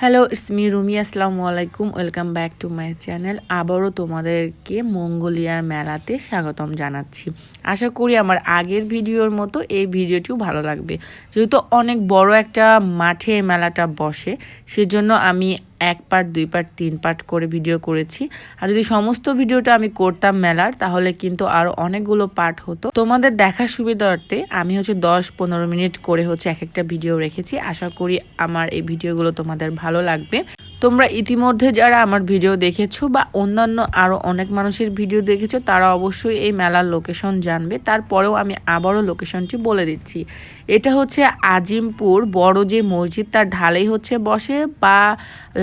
Hello it's me Rumi আসসালামু আলাইকুম welcome back to my channel আবারও তোমাদেরকে মঙ্গোলিয়ার মেলাতে স্বাগতম জানাচ্ছি। আশা করি আমার আগের ভিডিওর মতো এই ভিডিওটিও ভালো লাগবে। যেহেতু অনেক বড় একটা মাঠে মেলাটা বসে, সেজন্য আমি এক পার্ট দুই পার্ট তিন পার্ট করে ভিডিও করেছি। আর যদি সমস্ত ভিডিওটা আমি করতাম মেলার, তাহলে কিন্তু আরও অনেকগুলো পার্ট হতো। তোমাদের দেখার সুবিধার্থে আমি হচ্ছে দশ পনেরো মিনিট করে হচ্ছে এক একটা ভিডিও রেখেছি। আশা করি আমার এই ভিডিওগুলো তোমাদের ভালো লাগবে। তোমরা ইতিমধ্যে যারা আমার ভিডিও দেখেছ বা অন্যান্য আরও অনেক মানুষের ভিডিও দেখেছ, তারা অবশ্যই এই মেলার লোকেশন জানবে। তারপরেও আমি আবারও লোকেশনটি বলে দিচ্ছি। এটা হচ্ছে আজিমপুর বড় যে মসজিদ, তার ঢালেই হচ্ছে বসে বা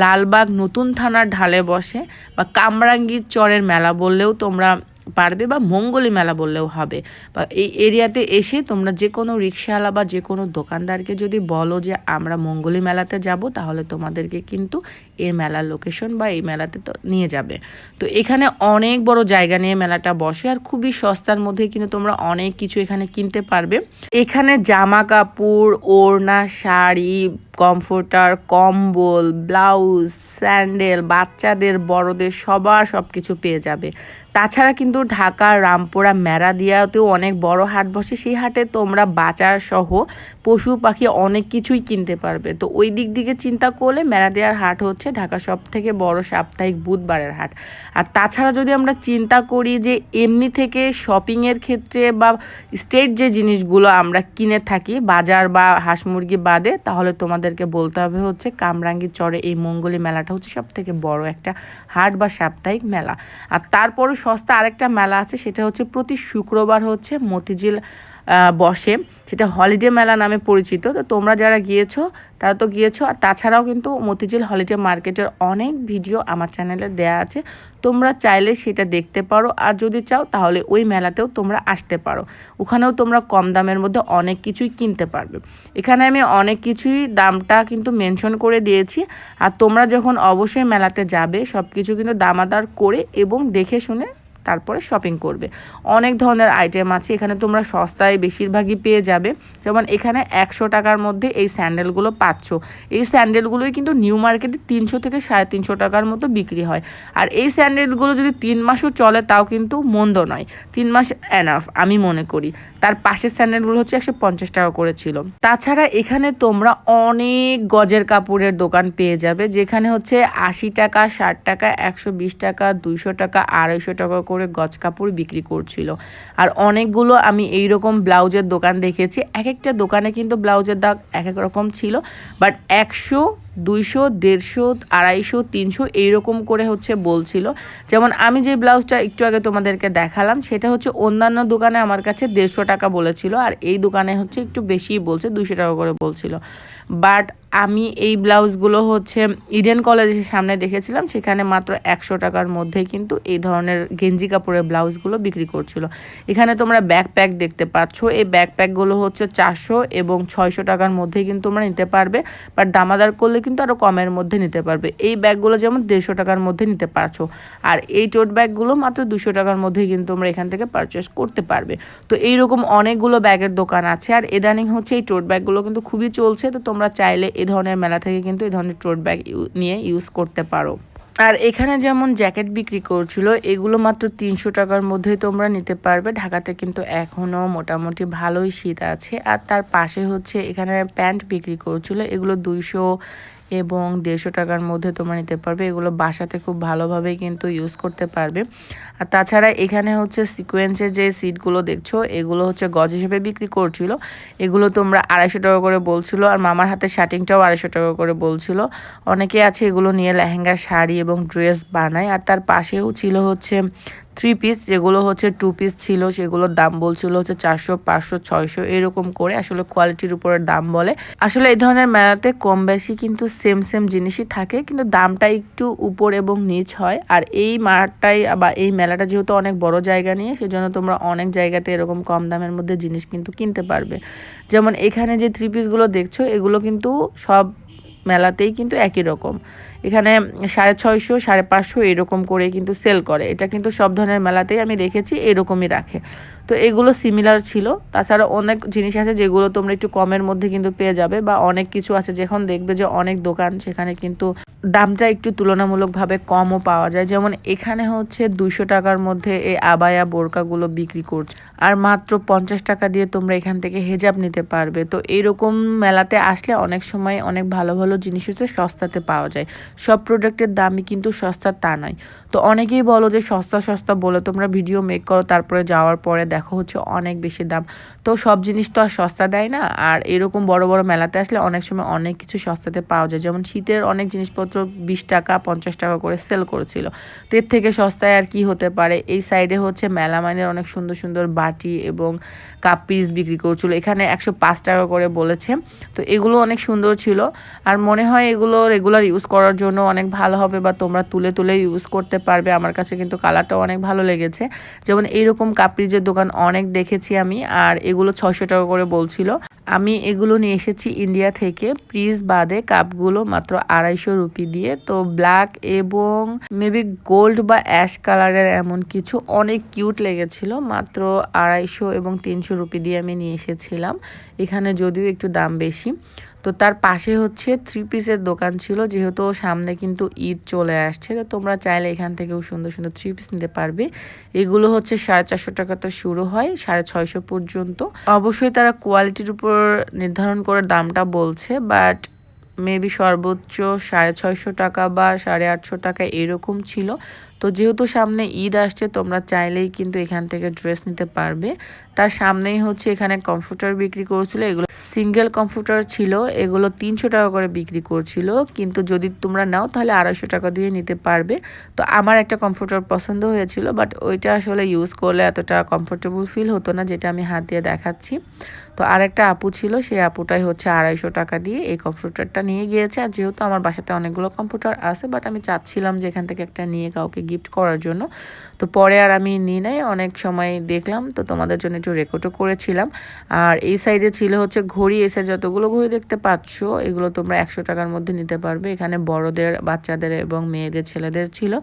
লালবাগ নতুন থানার ঢালে বসে বা কামরাঙ্গীর চরের মেলা বললেও তোমরা পারবে বা মঙ্গলি মেলা বললেও হবে। বা এই এরিয়াতে এসে তোমরা যে কোনো রিক্সাওয়ালা বা যে কোনো দোকানদারকে যদি বলো যে আমরা মঙ্গলি মেলাতে যাব, তাহলে তোমাদেরকে কিন্তু এই মেলার লোকেশন বা এই মেলাতে তো নিয়ে যাবে। তো এখানে অনেক বড় জায়গা নিয়ে মেলাটা বসে, আর খুবই সস্তার মধ্যে কিন্তু তোমরা অনেক কিছু এখানে কিনতে পারবে। এখানে জামা কাপড় ওড়না, শাড়ি, কমফোর্টার, কম্বল, ব্লাউজ, স্যান্ডেল বাচ্চাদের, বড়দের সবার সব কিছু পেয়ে যাবে। তাছাড়া কিন্তু ঢাকা, রামপুরা দিয়াতেও অনেক বড় হাট বসে। সেই হাটে তোমরা বাজার সহ পশু পাখি অনেক কিছুই কিনতে পারবে। তো ওই দিক দিকে চিন্তা করলে দেওয়ার হাট হচ্ছে ঢাকা সব থেকে বড় সাপ্তাহিক বুধবারের হাট। আর তাছাড়া যদি আমরা চিন্তা করি যে এমনি থেকে শপিংয়ের ক্ষেত্রে বা স্টেট যে জিনিসগুলো আমরা কিনে থাকি, বাজার বা হাঁস মুরগি বাদে, তাহলে তোমাদেরকে বলতে হবে হচ্ছে কামরাঙ্গি চরে এই মঙ্গলি মেলাটা হচ্ছে সব থেকে বড় একটা হাট বা সাপ্তাহিক মেলা। আর তারপরে সস্তা আরেকটা মেলা আছে সেটা হচ্ছে প্রতি শুক্রবার হচ্ছে মতিঝিল বসে। সেটা হলিডে মেলা নামে পরিচিত। তো তোমরা যারা গিয়েছো, তারা তো গিয়েছো। আর তাছাড়াও কিন্তু মতিঝিল হলিডে মার্কেটের অনেক ভিডিও আমার চ্যানেলে দেয়া আছে। তোমরা চাইলে সেটা দেখতে পারো। আর যদি চাও, তাহলে ওই মেলাতেও তোমরা আসতে পারো। ওখানেও তোমরা কম দামের মধ্যে অনেক কিছুই কিনতে পারবে। এখানে আমি অনেক কিছুই দামটা কিন্তু মেনশন করে দিয়েছি। আর তোমরা যখন অবশ্যই মেলাতে যাবে সব কিছু কিন্তু দামাদার করে এবং দেখে শুনে তারপরে শপিং করবে। অনেক ধরনের আইটেম আছে, এখানে তোমরা সস্তায় বেশিরভাগই পেয়ে যাবে। যেমন এখানে একশো টাকার মধ্যে এই স্যান্ডেলগুলো পাচ্ছ। এই স্যান্ডেলগুলোই কিন্তু নিউ মার্কেটে তিনশো থেকে সাড়ে তিনশো টাকার মতো বিক্রি হয়। আর এই স্যান্ডেলগুলো যদি তিন মাসও চলে, তাও কিন্তু মন্দ নয়। তিন মাস এনাফ আমি মনে করি। তার পাশের স্যান্ডেলগুলো হচ্ছে একশো পঞ্চাশ টাকা করেছিল তাছাড়া এখানে তোমরা অনেক গজের কাপড়ের দোকান পেয়ে যাবে, যেখানে হচ্ছে আশি টাকা, ষাট টাকা, একশো বিশ টাকা, দুইশো টাকা, আড়াইশো টাকা করে গজ কাপড় বিক্রি করছিল। আর অনেকগুলো আমি এই রকম ব্লাউজের দোকান দেখেছি। এক একটা দোকানে কিন্তু ব্লাউজের দাগ এক এক রকম ছিল। বাট একশো দুইশো, দেড়শো, আড়াইশো, তিনশো এইরকম করে হচ্ছে বলছিল। যেমন আমি যে ব্লাউজটা একটু আগে তোমাদেরকে দেখালাম, সেটা হচ্ছে অন্যান্য দোকানে আমার কাছে দেড়শো টাকা বলেছিল আর এই দোকানে হচ্ছে একটু বেশিই বলছে, দুইশো টাকা করে বলছিল। বাট আমি এই ব্লাউজগুলো হচ্ছে ইডেন কলেজের সামনে দেখেছিলাম, সেখানে মাত্র একশো টাকার মধ্যে কিন্তু এই ধরনের গেঞ্জি কাপড়ের ব্লাউজগুলো বিক্রি করছিল। এখানে তোমরা ব্যাকপ্যাক দেখতে পাচ্ছ, এই ব্যাকপ্যাকগুলো হচ্ছে চারশো এবং ছয়শো টাকার মধ্যে কিন্তু তোমরা নিতে পারবে। বাট দামাদার করলে কিন্তু আরও কমের মধ্যে নিতে পারবে। এই ব্যাগগুলো যেমন দেড়শো টাকার মধ্যে নিতে পারছ, আর এই টোট ব্যাগগুলো মাত্র দুশো টাকার মধ্যেই কিন্তু তোমরা এখান থেকে পারচেস করতে পারবে। তো এইরকম অনেকগুলো ব্যাগের দোকান আছে, আর এদানিং হচ্ছে এই টোট ব্যাগগুলো কিন্তু খুবই চলছে, তো তোমরা চাইলে এ ধরনের মেলা থেকে কিন্তু এই ধরনের টোট ব্যাগ নিয়ে ইউজ করতে পারো। আর এখানে যেমন জ্যাকেট বিক্রি করছিল, এগুলো মাত্র তিনশো টাকার মধ্যেই তোমরা নিতে পারবে। ঢাকাতে কিন্তু এখনও মোটামুটি ভালোই শীত আছে, আর তার পাশে হচ্ছে এখানে প্যান্ট বিক্রি করছিল, এগুলো দুইশো এবং দেড়শো টাকার মধ্যে তোমরা নিতে পারবে। এগুলো বাসাতে খুব ভালোভাবে কিন্তু ইউজ করতে পারবে। আর তাছাড়া এখানে হচ্ছে সিকোয়েন্সের যে সিটগুলো দেখছ, এগুলো হচ্ছে গজ হিসেবে বিক্রি করছিল। এগুলো তোমরা আড়াইশো টাকা করে বলছিল আর মামার হাতে শার্টিংটাও আড়াইশো টাকা করে বলছিল। অনেকে আছে এগুলো নিয়ে লেহেঙ্গা, শাড়ি এবং ড্রেস বানায়। আর তার পাশেও ছিল হচ্ছে থ্রি পিস যেগুলো হচ্ছে টু পিস ছিল, সেগুলোর দাম বলছিল হচ্ছে চারশো, পাঁচশো, ছয়শো, এরকম করে আসলে কোয়ালিটির উপরে দাম বলে। আসলে এই ধরনের মেলাতে কম বেশি কিন্তু সেম সেম জিনিসই থাকে, কিন্তু দামটা একটু উপর এবং নিচ হয়। আর এই মাঠটাই বা এই মেলাটা যেহেতু অনেক বড় জায়গা নিয়ে, সেজন্য তোমরা অনেক জায়গাতে এরকম কম দামের মধ্যে জিনিস কিন্তু কিনতে পারবে। যেমন এখানে যে থ্রি পিসগুলো দেখছ, এগুলো কিন্তু সব মেলাতেই কিন্তু একই রকম। এখানে সাড়ে ছয়শো, সাড়ে পাঁচশো এরকম করে কিন্তু সেল করে। এটা কিন্তু সব ধরনের মেলাতেই আমি দেখেছি, এরকমই রাখে। তো এগুলো সিমিলার ছিল। তাছাড়া অনেক জিনিস আছে যেগুলো তোমরা একটু কমের মধ্যে কিন্তু পেয়ে যাবে বা অনেক কিছু আছে যখন দেখবে যে অনেক দোকান সেখানে কিন্তু দামটা একটু তুলনামূলকভাবে কমও পাওয়া যায়। যেমন এখানে হচ্ছে দুশো টাকার মধ্যে এই আবায়া বোরকাগুলো বিক্রি করছে। আর মাত্র পঞ্চাশ টাকা দিয়ে তোমরা এখান থেকে হেজাব নিতে পারবে। তো এইরকম মেলাতে আসলে অনেক সময় অনেক ভালো ভালো জিনিস হচ্ছে সস্তাতে পাওয়া যায়। সব প্রোডাক্টের দামই কিন্তু সস্তা তা নয়। তো অনেকেই বলো যে সস্তা সস্তা বলে, তোমরা ভিডিও মেক করো, তারপরে যাওয়ার পরে দেখো হচ্ছে অনেক বেশি দাম। তো সব জিনিস তো আর সস্তা দেয় না। আর এরকম বড় বড় মেলাতে আসলে অনেক সময় অনেক কিছু সস্তাতে পাওয়া যায়। যেমন শীতের অনেক জিনিসপত্র বিশ টাকা, পঞ্চাশ টাকা করে সেল করেছিল। তো এর থেকে সস্তায় আর কি হতে পারে? এই সাইডে হচ্ছে মেলামাইনের অনেক সুন্দর সুন্দর বাটি এবং কাপ পিস বিক্রি করছিল। এখানে একশো পাঁচ টাকা করে বলেছে। তো এগুলো অনেক সুন্দর ছিল। আর মনে হয় এগুলো রেগুলার ইউজ করার জন্য অনেক ভালো হবে বা তোমরা তুলে তুলে ইউজ করতে পারবে। আমার কাছে কিন্তু কালারটাও অনেক ভালো লেগেছে। যেমন এইরকম কাপড়িজের দোকান অনেক দেখেছি আমি, আর এগুলো ছয়শো টাকা করে বলছিল। আমি এগুলো নিয়ে এসেছি ইন্ডিয়া থেকে। প্রিজ বাদে কাপগুলো মাত্র আড়াইশো রুপি দিয়ে। তো ব্ল্যাক এবং মেবি গোল্ড বা অ্যাশ কালারের এমন কিছু অনেক কিউট লেগেছিল। মাত্র আড়াইশো এবং তিনশো রুপি দিয়ে আমি নিয়ে এসেছিলাম। এখানে যদিও একটু দাম বেশি। তো তার পাশে হচ্ছে থ্রি পিসের দোকান ছিল, যেহেতু সামনে কিন্তু ঈদ চলে আসছে, তো তোমরা চাইলে এখান থেকেও সুন্দর সুন্দর থ্রি পিস নিতে পারবে। এগুলো হচ্ছে সাড়ে চারশো টাকা তো শুরু হয়, সাড়ে ছয়শো পর্যন্ত। অবশ্যই তারা কোয়ালিটির উপর নির্ধারণ করে দামটা বলছে বাট মেবি সর্বোচ্চ সাড়ে ছয়শো টাকা বা সাড়ে আটশো টাকা এরকম ছিল। তো যেহেতু সামনে ঈদ আসছে, তোমরা চাইলেই কিন্তু এখান থেকে ড্রেস নিতে পারবে। তার সামনেই হচ্ছে এখানে কম্পিউটার বিক্রি করছিল, এগুলো সিঙ্গেল কম্পিউটার ছিল, এগুলো তিনশো টাকা করে বিক্রি করছিল। কিন্তু যদি তোমরা নাও, তাহলে আড়াইশো টাকা দিয়ে নিতে পারবে। তো আমার একটা কম্পিউটার পছন্দ হয়েছিল, বাট ওইটা আসলে ইউজ করলে এতটা কমফোর্টেবল ফিল হতো না, যেটা আমি হাত দিয়ে দেখাচ্ছি। তো আরেকটা আপু ছিল, সেই আপুটাই হচ্ছে আড়াইশো টাকা দিয়ে এই কম্পিউটারটা নিয়ে গিয়েছে। আর যেহেতু আমার বাসাতে অনেকগুলো কম্পিউটার আছে বাট আমি চাচ্ছিলাম যে এখান থেকে একটা নিয়ে কাউকে গিফট করার জন্য। তো পরে আর আমি নিই নাই, অনেক সময় দেখলাম, তো তোমাদের জন্য একটু রেকর্ডও করেছিলাম। আর এই সাইডে ছিল হচ্ছে ঘড়ি এসে যতগুলো ঘড়ি দেখতে পাচ্ছ, এগুলো তোমরা একশো টাকার মধ্যে নিতে পারবে। এখানে বড়দের, বাচ্চাদের এবং মেয়েদের, ছেলেদের ছিল।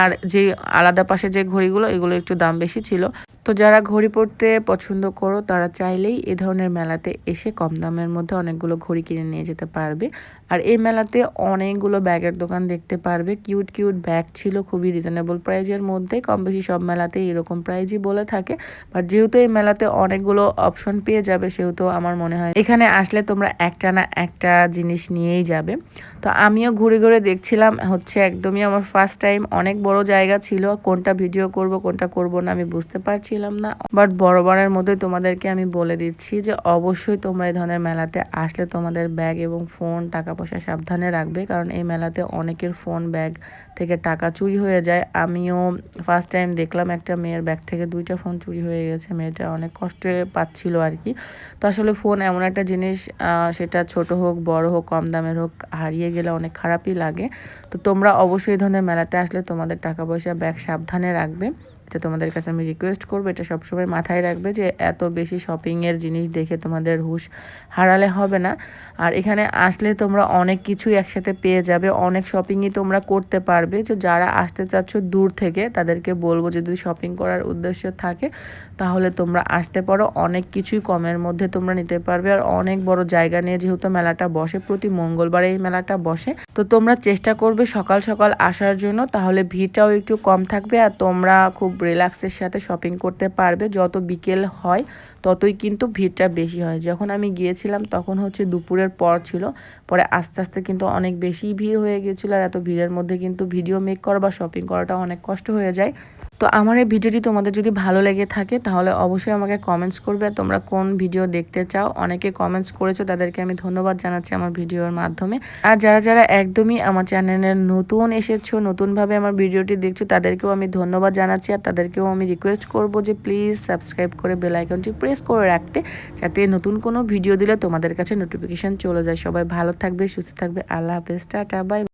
আর যে আলাদা পাশে যে ঘড়িগুলো, এগুলো একটু দাম বেশি ছিল। তো যারা ঘড়ি পরতে পছন্দ করো, তারা চাইলেই এ ধরনের মেলাতে এসে কম দামের মধ্যে অনেকগুলো ঘড়ি কিনে নিয়ে যেতে পারবে। আর এই মেলাতে অনেকগুলো ব্যাগের দোকান দেখতে পারবে। কিউট কিউট ব্যাগ ছিল, খুবই রিজনেবল প্রাইজের মধ্যে। কম বেশি সব মেলাতে এরকম প্রাইজই বলে থাকে। বাট যেহেতু এই মেলাতে অনেকগুলো অপশন পেয়ে যাবে, সেহেতু আমার মনে হয় এখানে আসলে তোমরা একটা না একটা জিনিস নিয়েই যাবে। তো আমিও ঘুরে ঘুরে দেখছিলাম, হচ্ছে একদমই আমার ফার্স্ট টাইম অনেক বড় জায়গা ছিল। কোনটা ভিডিও করব, কোনটা করব না আমি বুঝতে পারছিলাম না। বাট বড় বড়ের মধ্যে তোমাদেরকে আমি বলে দিচ্ছি যে অবশ্যই তোমরা এই ধরনের মেলাতে আসলে তোমাদের ব্যাগ এবং ফোন টাকা পয়সা সাবধানে রাখবে, কারণ এই মেলাতে অনেকের ফোন ব্যাগ থেকে টাকা চুরি হয়ে যায়। আমিও ফার্স্ট টাইম দেখলাম একটা মেয়ের ব্যাগ থেকে দুইটা ফোন চুরি হয়ে গেছে। মেয়েটা অনেক কষ্টে পাচ্ছিল আর কি। তো আসলে ফোন এমন একটা জিনিস সেটা ছোট হোক, বড় হোক, কম দামের হোক, হারিয়ে গেলে অনেক খারাপই লাগে। তো তোমরা অবশ্যই ধরনের মেলাতে আসলে তোমাদের টাকা পয়সা ব্যাগ সাবধানে রাখবে। এটা তোমাদের কাছে আমি রিকোয়েস্ট করব, এটা সবসময় মাথায় রাখবে যে এত বেশি শপিংয়ের জিনিস দেখে তোমাদের হুশ হারালে হবে না। আর এখানে আসলে তোমরা অনেক কিছুই একসাথে পেয়ে যাবে, অনেক শপিংই তোমরা করতে পারবে। যে যারা আসতে চাচ্ছ দূর থেকে, তাদেরকে বলব যদি শপিং করার উদ্দেশ্য থাকে তাহলে তোমরা আসতে পারো। অনেক কিছুই কমের মধ্যে তোমরা নিতে পারবে আর অনেক বড় জায়গা নিয়ে যেহেতু মেলাটা বসে, প্রতি মঙ্গলবার এই মেলাটা বসে। তো তোমরা চেষ্টা করবে সকাল সকাল আসার জন্য, তাহলে ভিড়টাও একটু কম থাকবে আর তোমরা খুব রিল্যাক্সের সাথে শপিং করতে পারবে। যত বিকেল হয়, ততই কিন্তু ভিড়টা বেশি হয়। যখন আমি গিয়েছিলাম, তখন হচ্ছে দুপুরের পর ছিল। পরে আস্তে আস্তে কিন্তু অনেক বেশি ভিড় হয়ে গিয়েছিল আর এত ভিড়ের মধ্যে কিন্তু ভিডিও মেক করা বা শপিং করাটা অনেক কষ্ট হয়ে যায়। তো আমার এই ভিডিওটি তোমাদের যদি ভালো লেগে থাকে, তাহলে অবশ্যই আমাকে কমেন্টস করবে। তোমরা কোন ভিডিও দেখতে চাও? অনেকে কমেন্টস করেছ, তাদেরকে আমি ধন্যবাদ জানাচ্ছি আমার ভিডিওর মাধ্যমে। আর যারা যারা একদমই আমার চ্যানেলের নতুন এসেছ, নতুনভাবে আমার ভিডিওটি দেখছ, তাদেরকেও আমি ধন্যবাদ জানাচ্ছি। আর তাদেরকেও আমি রিকোয়েস্ট করব যে প্লিজ সাবস্ক্রাইব করে বেল আইকনটি প্রেস করে রাখতে, যাতে নতুন কোনো ভিডিও দিলে তোমাদের কাছে নোটিফিকেশান চলে যায়। সবাই ভালো থাকবে, সুস্থ থাকবে। আল্লাহ হাফেজ। Tata bye